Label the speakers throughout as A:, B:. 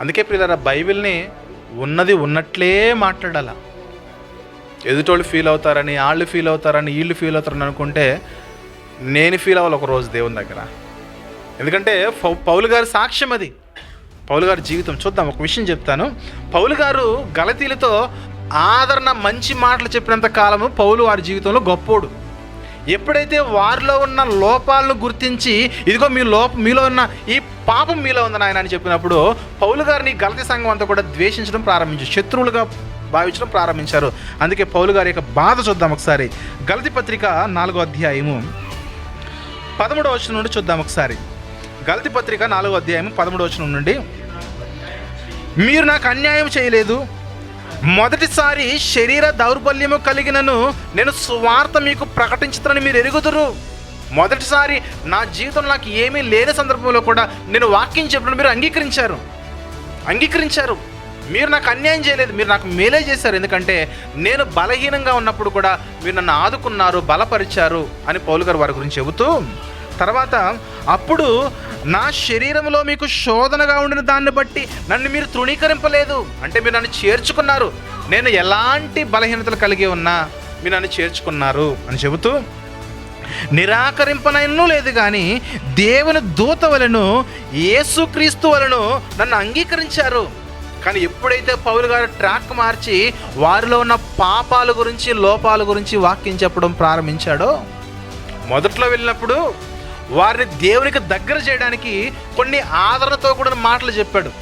A: అందుకే పిల్లల బైబిల్ని ఉన్నది ఉన్నట్లే మాట్లాడాల. ఎదుటోళ్ళు ఫీల్ అవుతారని వాళ్ళు ఫీల్ అవుతారని వీళ్ళు ఫీల్ అవుతారని అనుకుంటే నేను ఫీల్ అవ్వాలి ఒక రోజు దేవుని దగ్గర. ఎందుకంటే పౌ- పౌలు గారి సాక్ష్యం అది. పౌలు గారి జీవితం చూద్దాం ఒక విషయం చెప్తాను. పౌలు గారు గలతీలతో ఆదరణ మంచి మాటలు చెప్పినంత కాలము పౌలు వారి జీవితంలో గొప్పోడు. ఎప్పుడైతే వారిలో ఉన్న లోపాలను గుర్తించి ఇదిగో మీ లోప మీలో ఉన్న ఈ పాపం మీలో ఉంది నాయన అని చెప్పినప్పుడు పౌలు గారిని గలతి సంఘం అంతా కూడా ద్వేషించడం ప్రారంభించారు శత్రువులుగా భావించడం ప్రారంభించారు. అందుకే పౌలు గారి యొక్క బాధ చూద్దాం ఒకసారి. గలతి పత్రిక నాలుగో అధ్యాయము పదమూడవ వచనం నుండి చూద్దాం ఒకసారి. గలతి పత్రిక నాలుగో అధ్యాయం పదమూడవ వచనం నుండి. మీరు నాకు అన్యాయం చేయలేదు మొదటిసారి శరీర దౌర్బల్యము కలిగినను నేను స్వార్థ మీకు ప్రకటించుతానని మీరు ఎరుగుదురు. మొదటిసారి నా జీవితం నాకు ఏమీ లేని సందర్భంలో కూడా నేను వాక్యం చెప్పడం మీరు అంగీకరించారు. అంగీకరించారు. మీరు నాకు అన్యాయం చేయలేదు మీరు నాకు మేలే చేశారు. ఎందుకంటే నేను బలహీనంగా ఉన్నప్పుడు కూడా మీరు నన్ను ఆదుకున్నారు బలపరిచారు అని పౌలు గారు వారి గురించి చెబుతూ తర్వాత అప్పుడు నా శరీరంలో మీకు శోధనగా ఉండిన దాన్ని బట్టి నన్ను మీరు తృణీకరింపలేదు. అంటే మీరు నన్ను చేర్చుకున్నారు. నేను ఎలాంటి బలహీనతలు కలిగి ఉన్నా మీరు నన్ను చేర్చుకున్నారు అని చెబుతూ నిరాకరింపనైనను లేదు కానీ దేవుని దూత వలను యేసుక్రీస్తు వలను నన్ను అంగీకరించారు. కానీ ఎప్పుడైతే పౌలు గారు ట్రాక్ మార్చి వారిలో ఉన్న పాపాల గురించి లోపాల గురించి వాక్యం చెప్పడం ప్రారంభించాడో మొదట్లో వెళ్ళినప్పుడు వారిని దేవునికి దగ్గర చేయడానికి కొన్ని ఆదరణతో కూడిన మాటలు చెప్పాడు.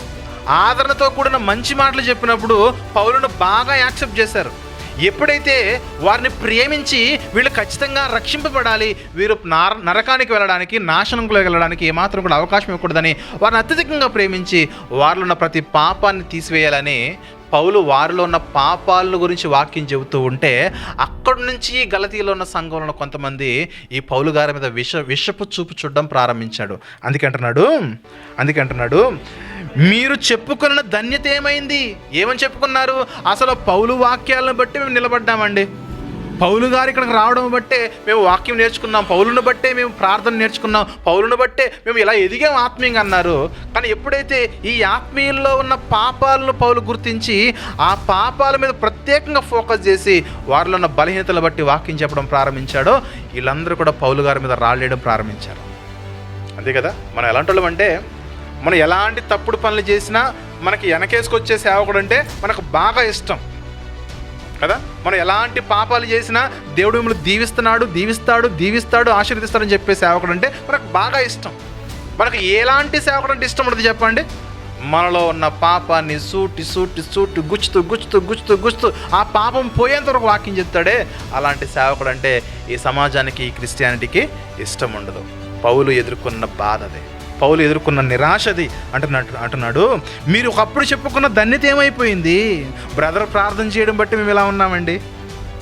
A: ఆదరణతో కూడిన మంచి మాటలు చెప్పినప్పుడు పౌరును బాగా యాక్సెప్ట్ చేశారు. ఎప్పుడైతే వారిని ప్రేమించి వీళ్ళు ఖచ్చితంగా రక్షింపబడాలి వీరు నార నరకానికి వెళ్ళడానికి నాశనంకు వెళ్ళడానికి ఏమాత్రం కూడా అవకాశం ఇవ్వకూడదని వారిని అత్యధికంగా ప్రేమించి వారిలో ఉన్న ప్రతి పాపాన్ని తీసివేయాలని పౌలు వారిలో ఉన్న పాపాల గురించి వాక్యం చెబుతూ ఉంటే అక్కడి నుంచి గలతీలో ఉన్న సంఘంలో కొంతమంది ఈ పౌలు గారి మీద విష విషపు చూపు చూడడం ప్రారంభించాడు. అందుకే అంటున్నాడు అందుకే అంటున్నాడు మీరు చెప్పుకున్న ధన్యత ఏమైంది? ఏమని చెప్పుకున్నారు? అసలు పౌలు వాక్యాలను బట్టి మేము నిలబడ్డామండి. పౌలు గారు ఇక్కడికి రావడం బట్టే మేము వాక్యం నేర్చుకున్నాం పౌలును బట్టే మేము ప్రార్థన నేర్చుకున్నాం పౌలును బట్టే మేము ఇలా ఎదిగాం ఆత్మీయంగా అన్నారు. కానీ ఎప్పుడైతే ఈ ఆత్మీయుల్లో ఉన్న పాపాలను పౌలు గుర్తించి ఆ పాపాల మీద ప్రత్యేకంగా ఫోకస్ చేసి వారిలో ఉన్న బలహీనతలు బట్టి వాక్యం చెప్పడం ప్రారంభించాడో వీళ్ళందరూ కూడా పౌలు గారి మీద రాళ్ళేయడం ప్రారంభించారు. అంతే కదా? మనం ఎలాంటి వాళ్ళం అంటే మనం ఎలాంటి తప్పుడు పనులు చేసినా మనకి వెనకేసుకొచ్చే సేవకుడు అంటే మనకు బాగా ఇష్టం. కదా? మనం ఎలాంటి పాపాలు చేసినా దేవుడు మిమ్మల్ని దీవిస్తున్నాడు దీవిస్తాడు దీవిస్తాడు ఆశీర్దిస్తాడని చెప్పే సేవకుడు అంటే మనకు బాగా ఇష్టం. మనకు ఎలాంటి సేవకుడు అంటే ఇష్టం ఉంటుంది చెప్పండి. మనలో ఉన్న పాపాన్ని సూటి సూటి సూటి గుచ్చుతూ గుచ్చుతూ గుచ్చుతూ గుచ్చుతూ ఆ పాపం పోయేంత వరకు వాక్యం చెప్తాడే. అలాంటి సేవకుడు అంటే ఈ సమాజానికి ఈ క్రిస్టియానిటీకి ఇష్టం ఉండదు. పౌలు ఎదుర్కొన్న బాధ అదే. పౌలు ఎదుర్కొన్న నిరాశది అంటున్నట్టు అంటున్నాడు మీరు ఒకప్పుడు చెప్పుకున్న ధన్యత ఏమైపోయింది? బ్రదర్ ప్రార్థన చేయడం బట్టి మేము ఇలా ఉన్నామండి.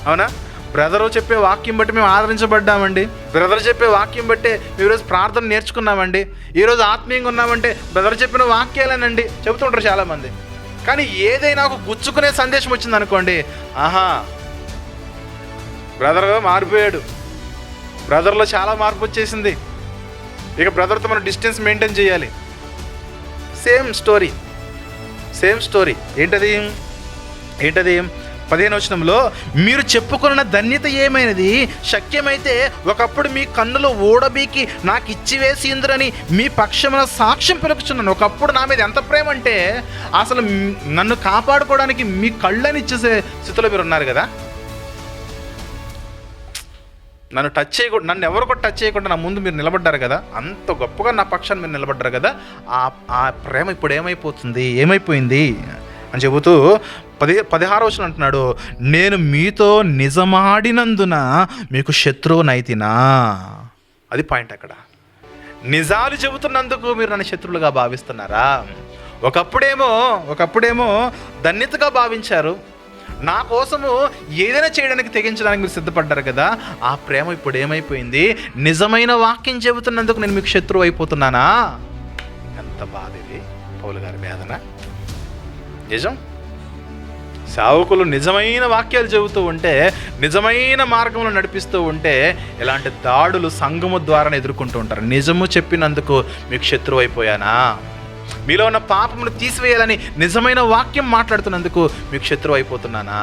A: అవునా? బ్రదరు చెప్పే వాక్యం బట్టి మేము ఆదరించబడ్డామండి. బ్రదర్ చెప్పే వాక్యం బట్టే మేము ఈరోజు ప్రార్థన నేర్చుకున్నామండి. ఈరోజు ఆత్మీయంగా ఉన్నామంటే బ్రదర్ చెప్పిన వాక్యాలేనండి. చెబుతుంటారు చాలామంది. కానీ ఏదైనా ఒక గుచ్చుకునే సందేశం వచ్చింది అనుకోండి ఆహా బ్రదర్ మారిపోయాడు. బ్రదర్లో చాలా మార్పు వచ్చేసింది. ఇక బ్రదర్తో మనం డిస్టెన్స్ మెయింటైన్ చేయాలి. సేమ్ స్టోరీ సేమ్ స్టోరీ ఏంటది? ఏంటది? పదిహేను వచనంలో మీరు చెప్పుకున్న ధన్యత ఏమైనది? శక్యమైతే ఒకప్పుడు మీ కన్నులు ఓడబీకి నాకు ఇచ్చివేసి ఇందురని మీ పక్షమున సాక్ష్యం పెరుగుచున్నాను ఒకప్పుడు నా మీద ఎంత ప్రేమ అంటే అసలు నన్ను కాపాడుకోవడానికి మీ కళ్ళని ఇచ్చేసే స్థితిలో మీరు ఉన్నారు కదా? నన్ను టచ్ చేయకుండా నన్ను ఎవరు కూడా టచ్ చేయకుండా నా ముందు మీరు నిలబడ్డారు కదా అంత గొప్పగా నా పక్షాన్ని మీరు నిలబడ్డారు కదా ఆ ఆ ప్రేమ ఇప్పుడు ఏమైపోతుంది ఏమైపోయింది? అని చెబుతూ పది పదిహారు వచ్చిన అంటున్నాడు నేను మీతో నిజమాడినందున మీకు శత్రువునైతినా అది పాయింట్ అక్కడ. నిజాలు చెబుతున్నందుకు మీరు నన్ను శత్రువులుగా భావిస్తున్నారా? ఒకప్పుడేమో ఒకప్పుడేమో ధన్యతగా భావించారు నా కోసము ఏదైనా చేయడానికి తెగించడానికి మీరు సిద్ధపడ్డారు కదా ఆ ప్రేమ ఇప్పుడు ఏమైపోయింది? నిజమైన వాక్యం చెబుతున్నందుకు నేను మీకు శత్రువు అయిపోతున్నానా? ఎంత బాధ ఇది పౌలు గారి వేదన. నిజం? సేవకులు నిజమైన వాక్యాలు చెబుతూ ఉంటే నిజమైన మార్గంలో నడిపిస్తూ ఉంటే ఇలాంటి దాడులు సంఘము ద్వారా ఎదుర్కొంటూ ఉంటారు. నిజము చెప్పినందుకు మీకు శత్రువు అయిపోయానా? మీలో ఉన్న పాపమును తీసివేయాలని నిజమైన వాక్యం మాట్లాడుతున్నందుకు మీకు శత్రువు అయిపోతున్నానా?